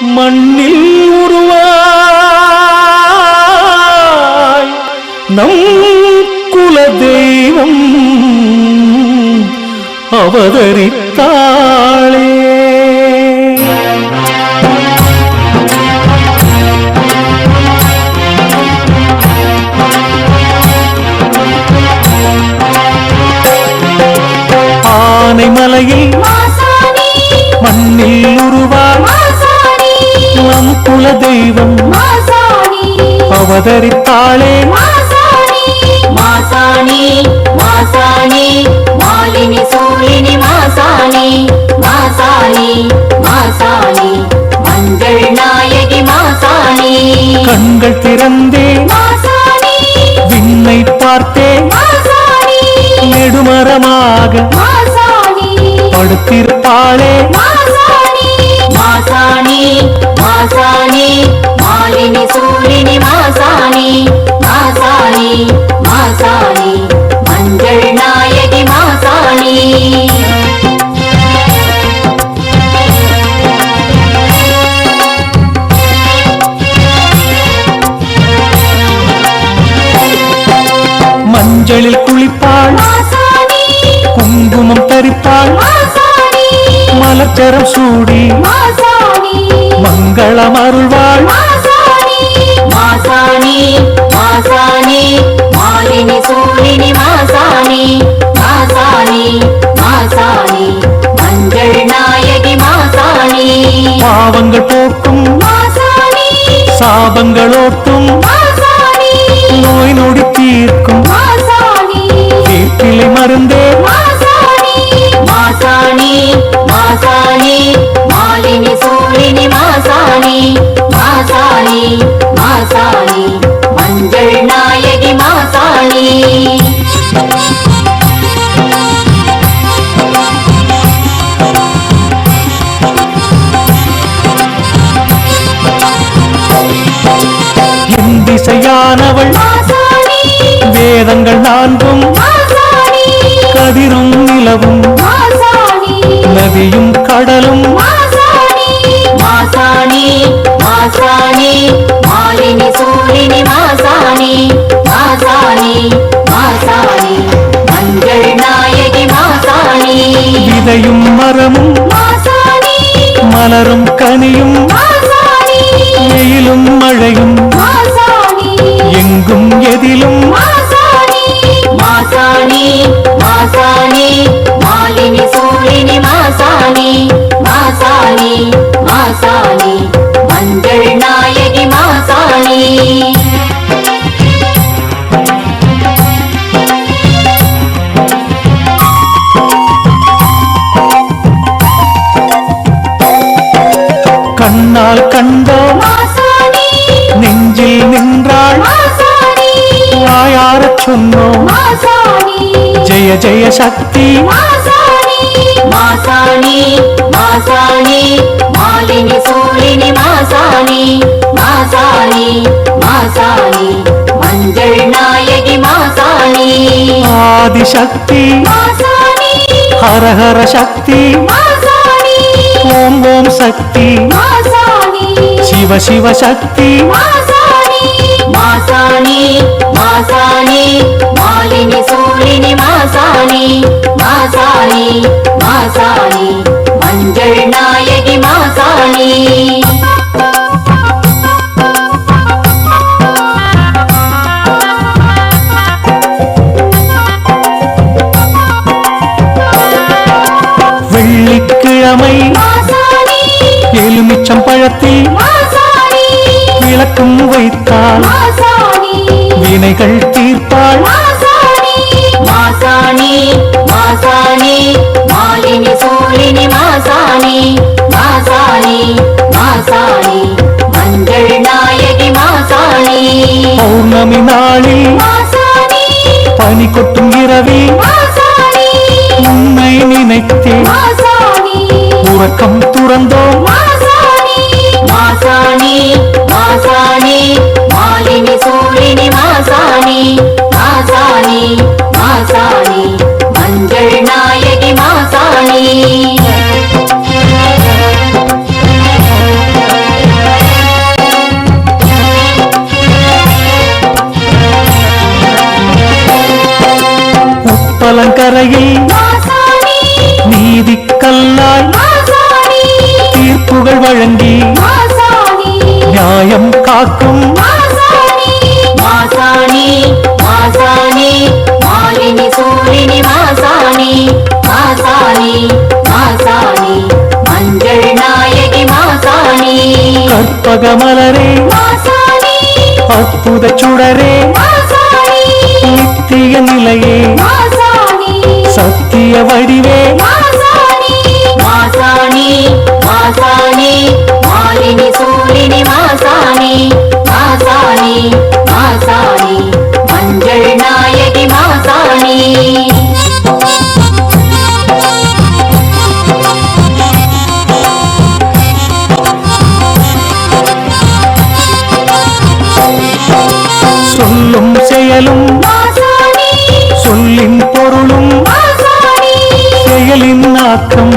மண்ணில் உருவாய். நம் குல தெய்வம் அவதரித்தாளே. ஆனைமலையில் மண்ணில் நம் குல தெய்வம் அவதரித்தாளே. மாசாணி. மாசாணி மாலினி சூலினி மாசாணி. மாசாணி மாசாணி. மஞ்சள் நாயகி மாசாணி. கண்கள் திறந்தே. விண்ணை பார்த்தே. நெடுமரமாக. மாசாணி. படுத்திருப்பாளே. மஞ்சளில் குளிப்பாள். குங்குமம் தரிப்பாள். மலச்சரம் சூடி. மங்களம் அருள்வாள் மாசாணி மாசாணி மாலினி சூலினி மாசாணி மாசாணி மாசாணி மஞ்சள் நாயகி மாசாணி பாவங்கள் போக்கும். மாசாணி சாபங்களோட்டும் மாசாணி நோய் நொடி தீர்க்கும். வேப்பிலை மருந்தே. மாசாணி மாசாணி மாசாணி மாலினி சூலினி மாசாணி மாசாணி மாசாணி மஞ்சள் நாயகி மாசாணி. என் திசையானவள். மாசாணி வேதங்கள் நான்கும். கதிரும் நிலவும். நதியும் கடலும். மாசாணி. மாசாணி. மாலினி சூலினி மாசாணி. மாசாணி. மாசாணி. மஞ்சள் நாயகி மாசாணி. விதையும் மரமும். மலரும் கனியும். வெயிலும் மழையும். எங்கும் எதிலும் வாயாரச் சொன்னோம் மாசாணி ஜெய ஜெய சக்தி மாசாணி மாசாணி மாசாணி மாலினி சூலினி மாசாணி மாசாணி மாசாணி மஞ்சள் நாயகி மாசாணி ஆதிசக்தி மாசாணி ஹரஹர சக்தி மாசாணி ஓம் ஓம் சக்தி மாசாணி மாசாணி மாலினி சூலினி மாசாணி மாசாணி மாசாணி மஞ்சள் நாயகி மாசாணி. வெள்ளிக்கிழமை எலுமிச்சம் பழத்தில் விளக்கும் மாசாணி வினைகள் தீர்ப்பாள் மாசாணி மாசாணி மாலினி சூலினி மாசாணி. மாசாணி மாசாணி. மஞ்சள் நாயகி மாசாணி. பௌர்ணமி நாளில் பனி கொட்டும் இரவில் உன்னை நினைத்தே மாசாணி. உறக்கம் துறந்தோம். மாசாணி மாசாணி மாலினி சூரினி மாசாணி மாசாணி மாசாணி மஞ்சள் நாயகி மாசாணி. பலங்கரையில் நீதிக்கல்லாய் தீர்ப்புகள் வழங்கி நியாயம் காக்கும். மாசாணி மாசாணி மாலினி சூழினி மாசாணி மாசாணி மாசாணி மஞ்சள் நாயகி மாசாணி. கற்பக மலரே அற்புத சுடரே நித்திய நிலையே செயலும் சொல்லின் பொருளும் செயலின் ஆக்கம்.